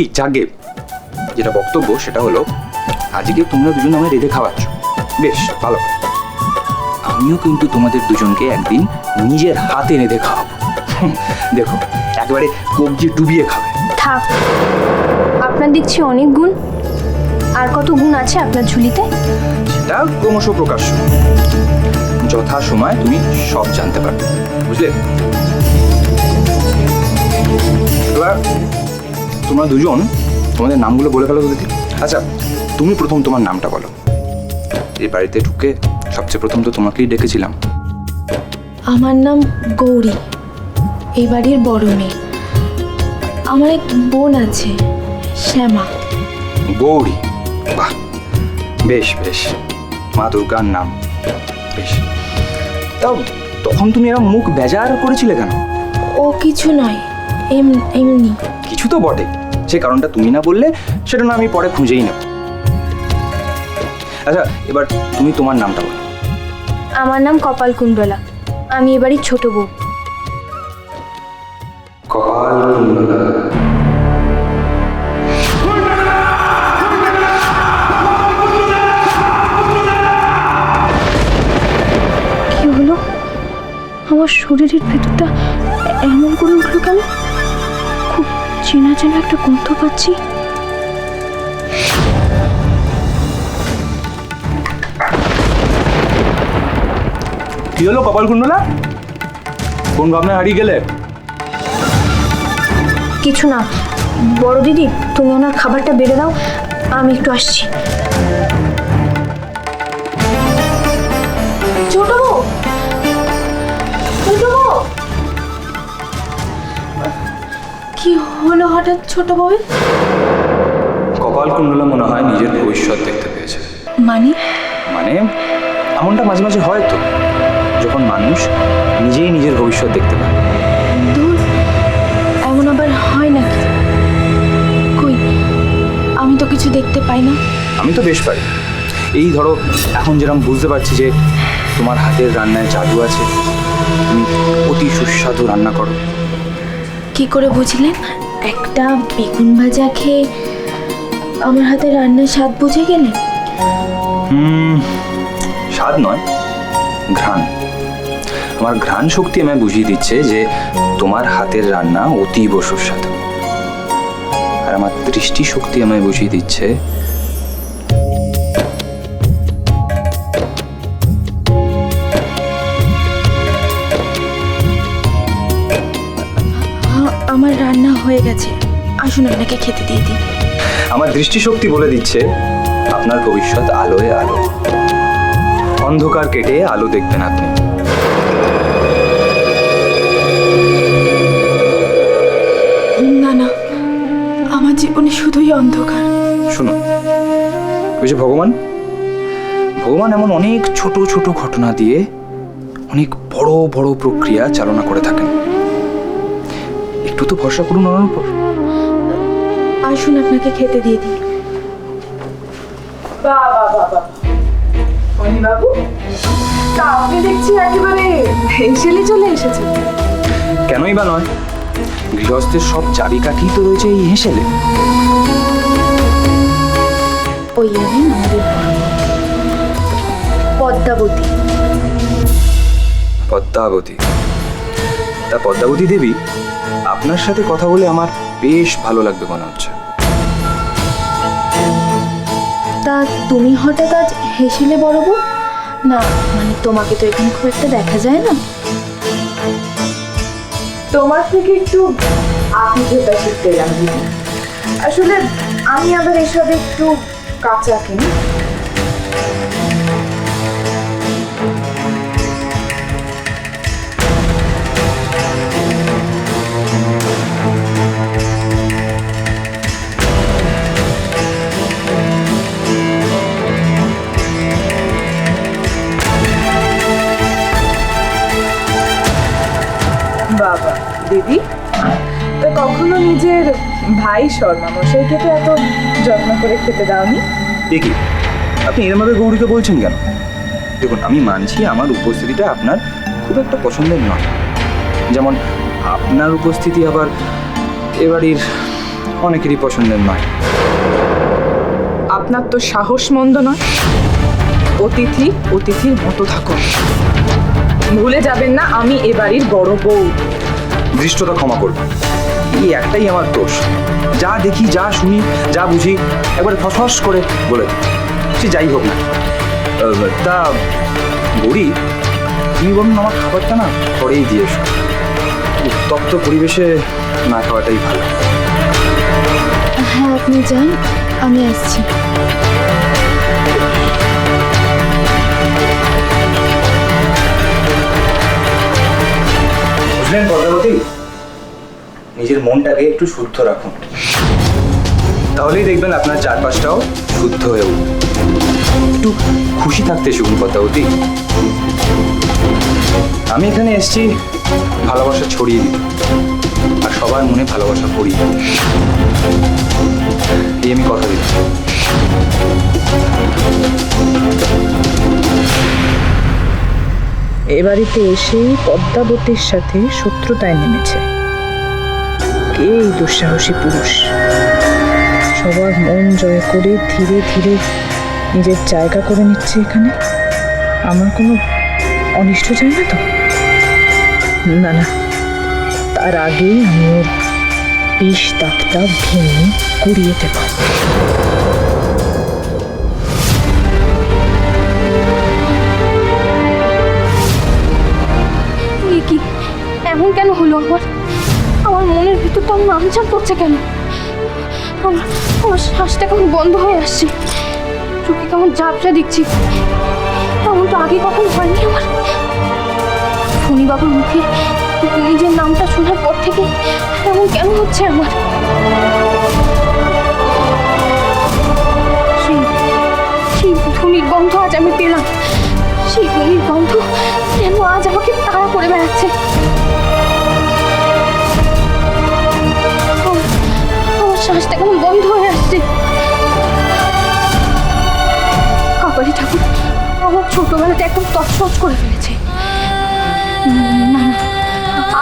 এই জাগে যেটা বক্তব্য সেটা হলো আজকে তোমরা দুজন আমায় রেঁধে খাওয়াচ্ছ। বেশ ভালো। আমিও কিন্তু তোমাদের দুজনকে একদিন নিজের হাতে রেঁধে খাওয়াবো। দেখো একেবারে কবজি ডুবিয়ে খাবে। থাক আপনার দেখছি অনেক গুণ। আর কত গুণ আছে আপনার ঝুলিতে? সেটা ক্রমশ প্রকাশ্য। যথা সময় তুমি সব জানতে পারবে। বুঝলে? এবার তোমরা দুজন তোমাদের নামগুলো বলে ফেলো তো দেখি। আচ্ছা তুমি প্রথম তোমার নামটা বলো। এই বাড়িতে ঢুকে সবচেয়ে প্রথম তো তোমাকেই ডেকেছিলাম। আমার নাম গৌরী। এই বাড়ির বড় মেয়ে। আমার এক বোন আছে শ্যামা। গৌরী? বাহ বেশ বেশ। মা দুর্গার নাম। বেশ। তাও তখন তুমি এরকম মুখ বেজার করেছিলে কেন? ও কিছু নয় এম এমনি। কিছু তো বটে। সে কারণটা তুমি না বললে সেটা না আমি পরে খুঁজেই নেব। আচ্ছা এবার তুমি তোমার নামটা বলো। আমার নাম কপাল কুণ্ডলা। আমি এবারই ছোট বউ। কপাল কি হলো? আমার শরীরের ভেতরটা এমন করে উঠল কেন? চেনা চেনা একটা গন্ধ পাচ্ছি। কি হলো কপাল কুণ্ডলা কোন ভাবনায় হারিয়ে গেলে? কিছু না। বড় দিদি তুমি ওনার খাবারটা বেড়ে দাও আমি একটু আসছি। কি হলো হঠাৎ ছোট বউয়ের? কপাল কুণ্ডলা মনে হয় নিজের ভবিষ্যৎ দেখতে পেয়েছে। মানে? মানে এমনটা মাঝে মাঝে হয় তো যখন মানুষ নিজেই নিজের ভবিষ্যৎ দেখতে পায়। ধুর এমন আবার হয় নাকি? কই আমি তো কিছু দেখতে পাই না। আমি তো বেশ পারি। এই ধরো এখন যেরকম বুঝতে পারছি যে তোমার হাতের রান্নায় জাদু আছে তুমি অতি সুস্বাদু রান্না করো। কি করে বুঝলেন? একটা বেগুন ভাজা খেয়ে আমার হাতে রান্নার স্বাদ বুঝে গেলেন? স্বাদ নয়, ঘ্রাণ। আমার ঘ্রাণ শক্তি আমায় বুঝিয়ে দিচ্ছে যে তোমার হাতের রান্না অতীব সুস্বাদু। আর আমার দৃষ্টি শক্তি আমায় বুঝিয়ে দিচ্ছে আমার রান্না হয়ে গেছে। আসুন আপনাকে খেতে দিয়ে দিই। আমার দৃষ্টিশক্তি বলে দিচ্ছে আপনার ভবিষ্যৎ আলোয় আলো। অন্ধকার কেটে আলো দেখবেন আপনি। না না আমার জীবনে শুধুই অন্ধকার। শুনুন ওই যে ভগবান ভগবান এমন অনেক ছোট ছোট ঘটনা দিয়ে অনেক বড় বড় প্রক্রিয়া চালনা করে থাকেন। একটু তো ভরসা করুন ওনার উপর। আসুন আপনাকে খেতে দিয়ে দিই। বাবা বাবা বাবু তা আপনি দেখছি একেবারে হেসেলে চলে এসেছেন কেনই বা নয়? গৃহস্থের সব চাবিকাঠি তো রয়েছে এই হেসেলে। ওই এলেন আমাদের পদ্মাবতী। পদ্মাবতী? তা পদ্মাবতী দেবী আপনার সাথে কথা বলে আমার বেশ ভালো লাগবে মনে হচ্ছে। তা তুমি হঠাৎ আজ হেসেলে বড় বউ? না মানে তোমাকে তো এখানে খুব একটা দেখা যায় না। তোমার থেকে একটু আতিথ্যতা শিখতে এলাম আসলে আমি আবার এসব একটু কাঁচা কিনি। দিদি। তো কখনো নিজের ভাই শর্মা মশাইকে তো এত যত্ন করে খেতে দাওনি? দেখি আপনি এরমভাবে গৌরীকে বলছেন কেন? দেখুন আমি মানছি আমার উপস্থিতিটা আপনার খুব একটা পছন্দের নয়। যেমন আপনার উপস্থিতি আবার এবাড়ির অনেকেরই পছন্দের নয়। আপনার তো সাহস মন্দ নয়। অতিথি অতিথির মতো থাকুন। ভুলে যাবেন না আমি এ বাড়ির বড় বউ। দৃষ্টতা ক্ষমা করবে। এই একটাই আমার দোষ। যা দেখি যা শুনি যা বুঝি একবার ফসফস করে বলে সে যাই হোক না। তা বলি তুমি বলুন আমার খাবারটা না ঘরেই দিয়ে এসো। উত্তপ্ত পরিবেশে না খাওয়াটাই ভালো। হ্যাঁ আপনি যান আমি আসছি। বুঝলেন নিজের মনটাকে একটু শুদ্ধ রাখুন। তাহলেই দেখবেন আপনার চারপাশটাও শুদ্ধ হয়ে একটু খুশি থাকতে শিখুন পদ্মাবতী আমি এখানে এসেছি ভালোবাসা ছড়িয়ে দিতে আর সবার মনে ভালোবাসা দিতে। এই আমি কথা দিচ্ছি। এ বাড়িতে এসেই পদ্মাবতীর সাথে শত্রুতায় নেমেছে। এই দুঃসাহসী পুরুষ। সবার মন জয় করে ধীরে ধীরে নিজের জায়গা করে নিচ্ছে এখানে। আমার কোনো অনিষ্ট চাই না তো? না না। তার আগেই আমি ওর বিষ দাগটা ভেঙে কুড়িয়ে দেব। এমন কেন হলো আমার? আমার মনের ভিতর তো নামচান করছে কেন? আমার আমার শ্বাসটা কেমন বন্ধ হয়ে আসছে। চোখে কেমন ঝাপসা দিচ্ছি। এমন তো আগে কখনো হয়নি আমার। ফণিবাবুর মুখে নিজের নামটা শোনার পর থেকে এমন কেন হচ্ছে আমার? সেই সেই ধুনির গন্ধ আজ আমি পেলাম। সেই ধুনির গন্ধ কেন আজ আমাকে তাড়া করে বেড়াচ্ছে। আমার একদম তছনছ করে ফেলেছে।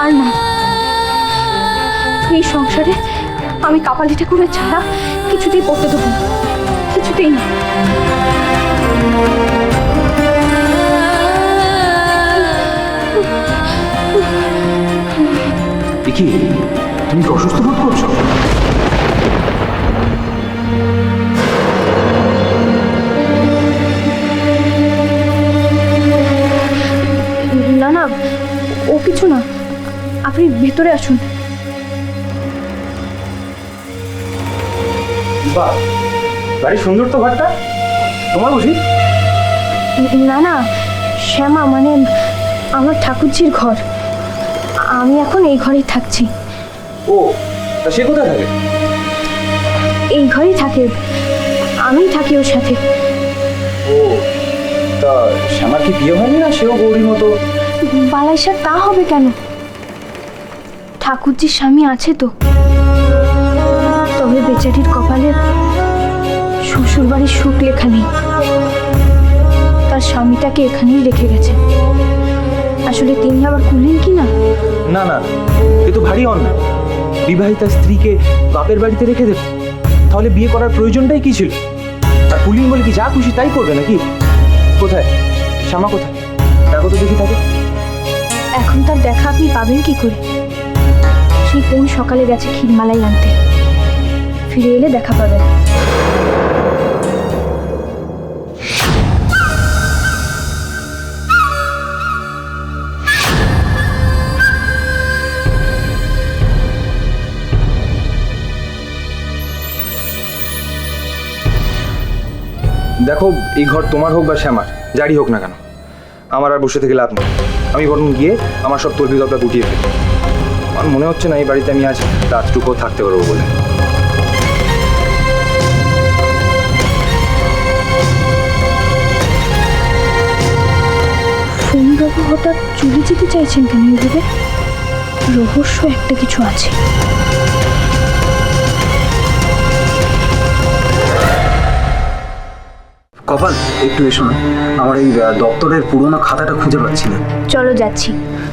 আর না। এই সংসারে আমি কাপালি ঠাকুরের ছাড়া কিছুতেই পড়তে দেবো কিছুতেই না। তুমি কি অসুস্থ বোধ করছ? ভেতরে আসুন। বাহ বাড়ি সুন্দর তো ঘরটা। তোমার বুঝি? না না শ্যামা মানে আমার ঠাকুরজির ঘর। আমি এখন এই ঘরেই থাকছি। ও তা সে কোথায় থাকে? এই ঘরেই থাকে। আমিই থাকি ওর সাথে। ও তা শ্যামার কি বিয়ে হয়নি না? সেও গৌরীর মতো। বালাইশার তা হবে কেন? ঠাকুরজির স্বামী আছে তো। তবে বেচারির কপালে শ্বশুর বাড়ির সুখ লেখা নেই। তার স্বামীটাকে এখানেই রেখে গেছে। আসলে তিনি আবার কুলেন কি না? না না এ তো ভারী অন্যায়। বিবাহিতা স্ত্রীকে বাপের বাড়িতে রেখে দেবে। তাহলে বিয়ে করার প্রয়োজনটাই কি ছিল? আর পুলিন বলে কি যা খুশি তাই করবে নাকি? কোথায়? শ্যামা কোথায়? দেখো তো দেখি থাকে এখন তার দেখা আপনি পাবেন কি করে? সেই কোন সকালে গেছে ক্ষীরমালাই আনতে? ফিরে এলে দেখা পাবেন দেখো, এই ঘর তোমার হোক বা শ্যামার, যারই হোক না কেন। আমার আর বসে থেকে লাভ নেই। আমি বরং গিয়ে আমার সব তর্বি তর্কা গুটিয়ে ফেলি। আমার মনে হচ্ছে না এই বাড়িতে আমি আজ রাতটুকুও থাকতে পারব বলে। ফোনবাবু হঠাৎ চলে যেতে চাইছেন কেন এইভাবে রহস্য একটা কিছু আছে। কপাল একটু এসো না। আমার এই দপ্তরের পুরোনো খাতাটা খুঁজে পাচ্ছি না। চলো যাচ্ছি।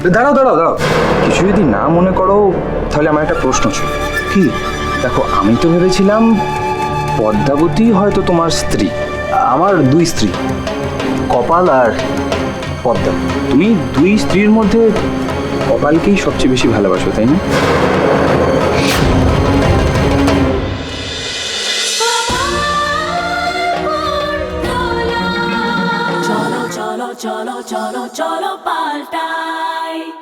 দাঁড়াও দাঁড়াও দাঁড়াও। কিছু যদি না মনে করো, তাহলে আমার একটা প্রশ্ন ছিল। কি? দেখো, আমি তো ভেবেছিলাম পদ্মাবতী হয়তো তোমার স্ত্রী। আমার দুই স্ত্রী। কপাল আর পদ্মা। তুমি দুই স্ত্রীর মধ্যে কপালকেই সবচেয়ে বেশি ভালোবাসো, তাই না? Cholo, cholo, cholo, paltai.